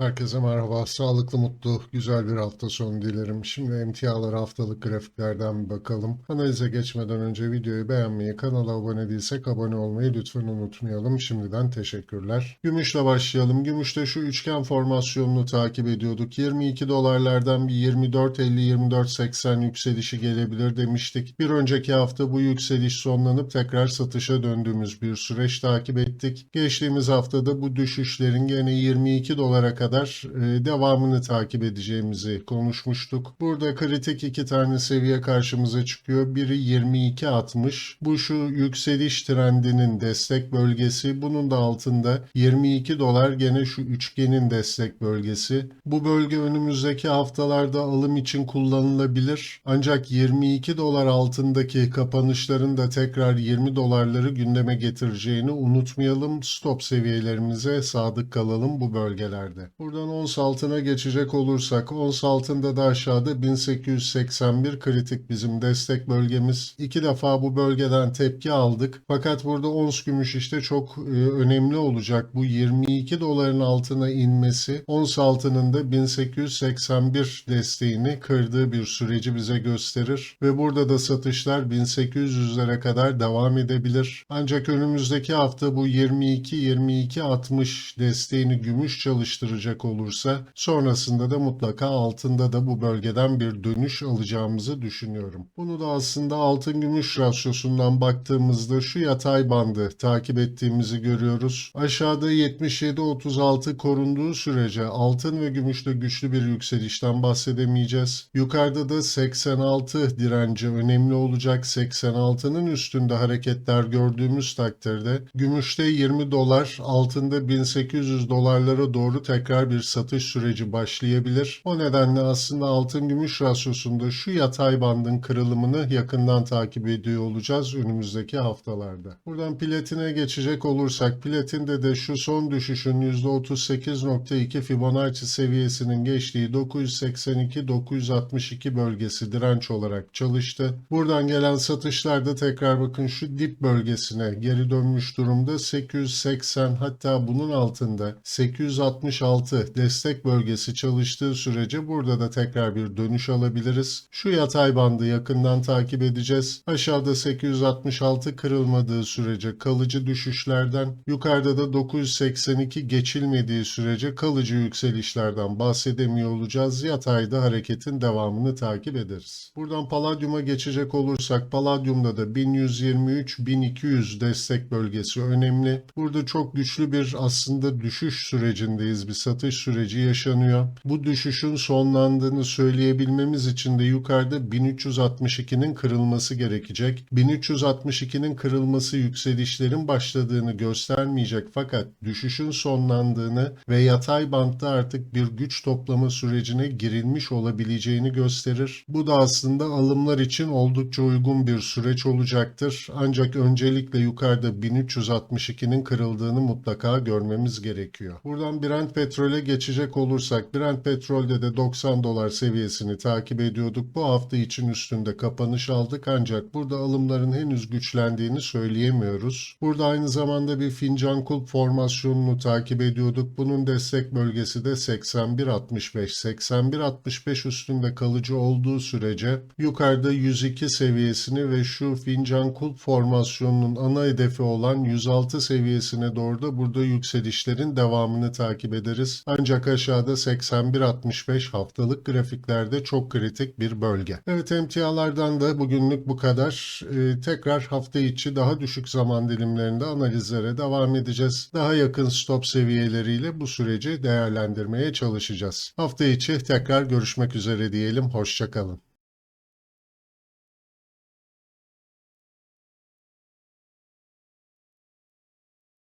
Herkese merhaba. Sağlıklı, mutlu, güzel bir hafta sonu dilerim. Şimdi emtialar haftalık grafiklerden bir bakalım. Analize geçmeden önce videoyu beğenmeyi, kanala abone değilsek abone olmayı lütfen unutmayalım. Şimdiden teşekkürler. Gümüşle başlayalım. Gümüşte şu üçgen formasyonunu takip ediyorduk. 22 dolarlardan bir 24.50-24.80 yükselişi gelebilir demiştik. Bir önceki hafta bu yükseliş sonlanıp tekrar satışa döndüğümüz bir süreç takip ettik. Geçtiğimiz haftada bu düşüşlerin gene 22 dolara kadar e, devamını takip edeceğimizi konuşmuştuk. Burada kritik iki tane seviye karşımıza çıkıyor. Biri 22.60. Bu şu yükseliş trendinin destek bölgesi. Bunun da altında 22 dolar gene şu üçgenin destek bölgesi. Bu bölge önümüzdeki haftalarda alım için kullanılabilir. Ancak 22 dolar altındaki kapanışların da tekrar 20 dolarları gündeme getireceğini unutmayalım. Stop seviyelerimize sadık kalalım bu bölgelerde. Buradan ons altına geçecek olursak ons altında da aşağıda 1881 kritik bizim destek bölgemiz. İki defa bu bölgeden tepki aldık. Fakat burada ons gümüş işte çok e, önemli olacak. Bu 22 doların altına inmesi ons altının da 1881 desteğini kırdığı bir süreci bize gösterir. Ve burada da satışlar 1800'lere kadar devam edebilir. Ancak önümüzdeki hafta bu 22-22-60 desteğini gümüş çalıştıracak olursa sonrasında da mutlaka altında da bu bölgeden bir dönüş alacağımızı düşünüyorum. Bunu da aslında altın gümüş rasyosundan baktığımızda şu yatay bandı takip ettiğimizi görüyoruz. Aşağıda 77-36 korunduğu sürece altın ve gümüşte güçlü bir yükselişten bahsedemeyeceğiz. Yukarıda da 86 direnci önemli olacak. 86'nın üstünde hareketler gördüğümüz takdirde gümüşte 20 dolar, altında 1800 dolarlara doğru tekrar bir satış süreci başlayabilir. O nedenle aslında altın gümüş rasyosunda şu yatay bandın kırılımını yakından takip ediyor olacağız önümüzdeki haftalarda. Buradan platine geçecek olursak platinde de şu son düşüşün %38.2 Fibonacci seviyesinin geçtiği 982-962 bölgesi direnç olarak çalıştı. Buradan gelen satışlarda tekrar bakın şu dip bölgesine geri dönmüş durumda 880 hatta bunun altında 866 destek bölgesi çalıştığı sürece burada da tekrar bir dönüş alabiliriz. Şu yatay bandı yakından takip edeceğiz. Aşağıda 866 kırılmadığı sürece kalıcı düşüşlerden, yukarıda da 982 geçilmediği sürece kalıcı yükselişlerden bahsedemiyor olacağız. Yatayda hareketin devamını takip ederiz. Buradan paladyuma geçecek olursak paladyumda da 1123-1200 destek bölgesi önemli. Burada çok güçlü bir aslında düşüş sürecindeyiz. Bir satış süreci yaşanıyor. Bu düşüşün sonlandığını söyleyebilmemiz için de yukarıda 1362'nin kırılması gerekecek. 1362'nin kırılması yükselişlerin başladığını göstermeyecek fakat düşüşün sonlandığını ve yatay bantta artık bir güç toplama sürecine girilmiş olabileceğini gösterir. Bu da aslında alımlar için oldukça uygun bir süreç olacaktır. Ancak öncelikle yukarıda 1362'nin kırıldığını mutlaka görmemiz gerekiyor. Buradan Brent petrole geçecek olursak Brent petrolde de 90 dolar seviyesini takip ediyorduk. Bu hafta için üstünde kapanış aldık ancak burada alımların henüz güçlendiğini söyleyemiyoruz. Burada aynı zamanda bir fincan kulp formasyonunu takip ediyorduk. Bunun destek bölgesi de 81.65. 81.65 üstünde kalıcı olduğu sürece yukarıda 102 seviyesini ve şu fincan kulp formasyonunun ana hedefi olan 106 seviyesine doğru da burada yükselişlerin devamını takip ederiz. Ancak aşağıda 81.65 haftalık grafiklerde çok kritik bir bölge. Evet emtialardan da bugünlük bu kadar. Ee, tekrar hafta içi daha düşük zaman dilimlerinde analizlere devam edeceğiz. Daha yakın stop seviyeleriyle bu süreci değerlendirmeye çalışacağız. Hafta içi tekrar görüşmek üzere diyelim. Hoşçakalın.